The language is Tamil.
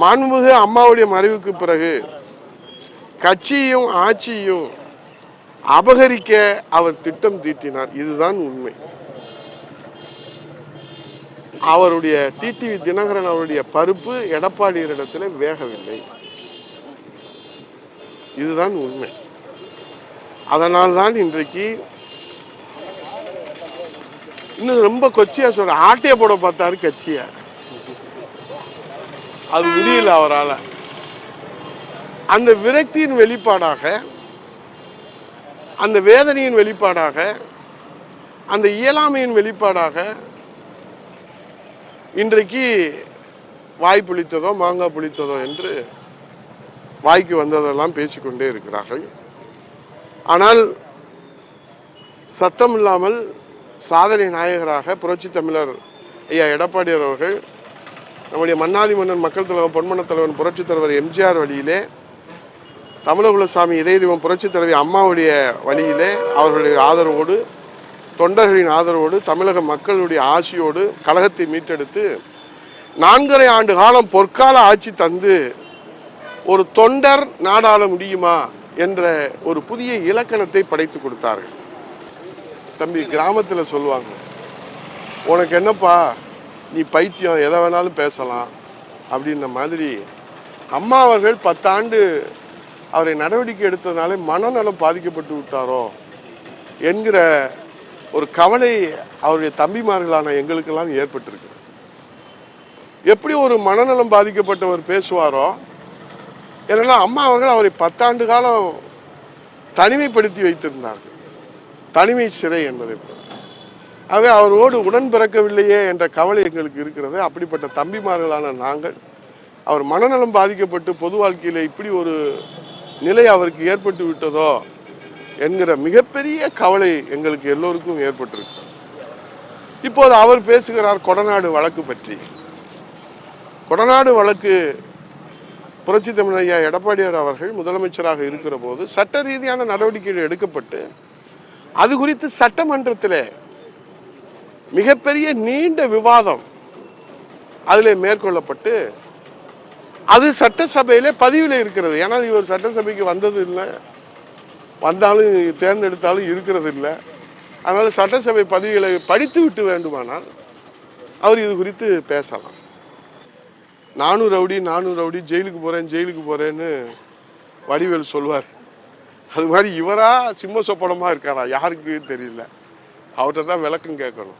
மாண்புமிகு அம்மாவுடைய மறைவுக்கு பிறகு கட்சியும் ஆட்சியும் அபகரிக்க அவர் திட்டம் தீட்டினார். இதுதான் உண்மை. அவருடைய டிடிவி தினகரன் அவருடைய பருப்பு எடப்பாடியரிடத்தில் வேகவில்லை. இதுதான் உண்மை. அதனால்தான் இன்றைக்கு இன்னும் ரொம்ப கொச்சியா சொல்ற ஆட்டைய போட பார்த்தாரு கட்சியை அது முடியல அவரால். அந்த விரக்தியின் வெளிப்பாடாக அந்த வேதனையின் வெளிப்பாடாக அந்த இயலாமையின் வெளிப்பாடாக இன்றைக்கு வாய் புளித்ததோ மாங்காய் புளித்ததோ என்று வாய்க்கு வந்ததெல்லாம் பேசிக்கொண்டே இருக்கிறார்கள். ஆனால் சத்தம் இல்லாமல் சாதனை நாயகராக புரட்சி தமிழர் ஐயா எடப்பாடியார் அவர்கள் நம்முடைய மன்னாதி மன்னன் மக்கள் தலைவன் பொன்மன தலைவன் புரட்சி தலைவர் எம்ஜிஆர் வழியிலே தமிழகுலசாமி இதயதீபம் புரட்சித் புரட்சி தலைவி அம்மாவுடைய வழியிலே அவர்களுடைய ஆதரவோடு தொண்டர்களின் ஆதரவோடு தமிழக மக்களுடைய ஆசியோடு கழகத்தை மீட்டெடுத்து நான்கரை ஆண்டு காலம் பொற்கால ஆட்சி தந்து ஒரு தொண்டர் நாடாள முடியுமா என்ற ஒரு புதிய இலக்கணத்தை படைத்து கொடுத்தார்கள். தம்பி கிராமத்தில் சொல்லுவாங்க உனக்கு என்னப்பா நீ பைத்தியம் எதை வேணாலும் பேசலாம் அப்படின்ற மாதிரி அம்மா அவர்கள் பத்தாண்டு அவரை நடவடிக்கை எடுத்ததுனாலே மனநலம் பாதிக்கப்பட்டு விட்டாரோ என்கிற ஒரு கவலை அவருடைய தம்பிமார்களான எங்களுக்கெல்லாம் ஏற்பட்டிருக்கு. எப்படி ஒரு மனநலம் பாதிக்கப்பட்டவர் பேசுவாரோ ஏன்னா அம்மா அவர்கள் அவரை பத்தாண்டு காலம் தனிமைப்படுத்தி வைத்திருந்தார்கள். தனிமை சிறை என்பதை போல ஆகவே அவரோடு உடன் பிறக்கவில்லையே என்ற கவலை எங்களுக்கு இருக்கிறது. அப்படிப்பட்ட தம்பிமார்களான நாங்கள் அவர் மனநலம் பாதிக்கப்பட்டு பொது வாழ்க்கையில் இப்படி ஒரு நிலை அவருக்கு ஏற்பட்டு விட்டதோ என்கிற மிகப்பெரிய கவலை எங்களுக்கு எல்லோருக்கும் ஏற்பட்டிருக்கு. இப்போது அவர் பேசுகிறார் கொடநாடு வழக்கு பற்றி. கொடநாடு வழக்கு புரட்சி தமிழ் ஐயா எடப்பாடியார் அவர்கள் முதலமைச்சராக இருக்கிற போது சட்ட ரீதியான நடவடிக்கைகள் எடுக்கப்பட்டு அது குறித்து சட்டமன்றத்தில் மிகப்பெரிய நீண்ட விவாதம் அதில் மேற்கொள்ளப்பட்டு அது சட்டசபையிலே பதிவில் இருக்கிறது. ஏன்னா இவர் சட்டசபைக்கு வந்தது இல்லை. வந்தாலும் தேர்ந்தெடுத்தாலும் இருக்கிறது இல்லை. அதனால் சட்டசபை பதிவுகளை படித்து விட்டு வேண்டுமானால் அவர் இது குறித்து பேசலாம். நானும் ரவுடி நானும் ரவுடி ஜெயிலுக்கு போகிறேன் ஜெயிலுக்கு போகிறேன்னு வடிவேல் சொல்வார். அது மாதிரி இவரா சிம்ம சொப்பனமாக இருக்காரா? யாருக்கு தெரியல. அவர்கிட்ட தான் விளக்கம் கேட்கணும்.